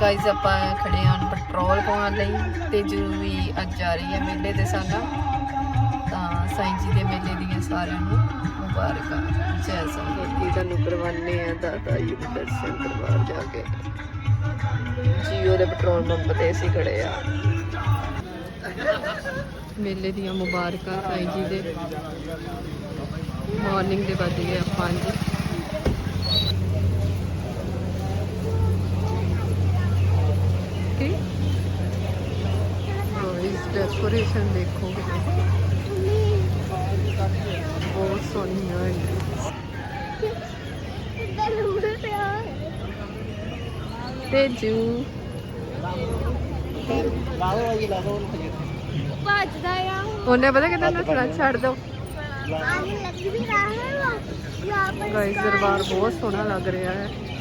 Guys ਆਪਾਂ ਖੜੇ ਹਾਂ ਪੈਟਰੋਲ ਪਾਉਣ ਲਈ ਤੇ ਜੋ ਵੀ ਅੱਜ ਆ ਰਹੀ ਹੈ ਮੇਲੇ ਦੇ ਸਾਨਾ ਤਾਂ ਸਾਈਂ ਜੀ ਦੇ ਮੇਲੇ ਦੀਆਂ ਸਾਰਿਆਂ ਨੂੰ ਮੁਬਾਰਕਾਂ ਜੈ ਸੰਗਤ ਜੀ ਤੁਹਾਨੂੰ ਕਰਵਾਨੇ ਆ ਦਾਦਾ ਜੀ ਦੇ ਦਰਸ਼ਨ ਕਰਵਾ ਜਾ ਕੇ। ਜੀਓ ਦੇ ਪੈਟਰੋਲ ਪੰਪ ਤੇ ਅਸੀਂ ਖੜੇ ਆ ਮੇਲੇ ਦੀਆਂ ਮੁਬਾਰਕਾਂ ਸਾਈਂ ਜੀ ਦੇ। ਮਾਰਨਿੰਗ ਦੇ ਵੱਜ ਗਏ 5 डेकोरेशन देखो। बहुत सोनी तेजू। उन्हें पता कितना छड़ दो। गाइस दरबार बहुत सोना लग रहा है।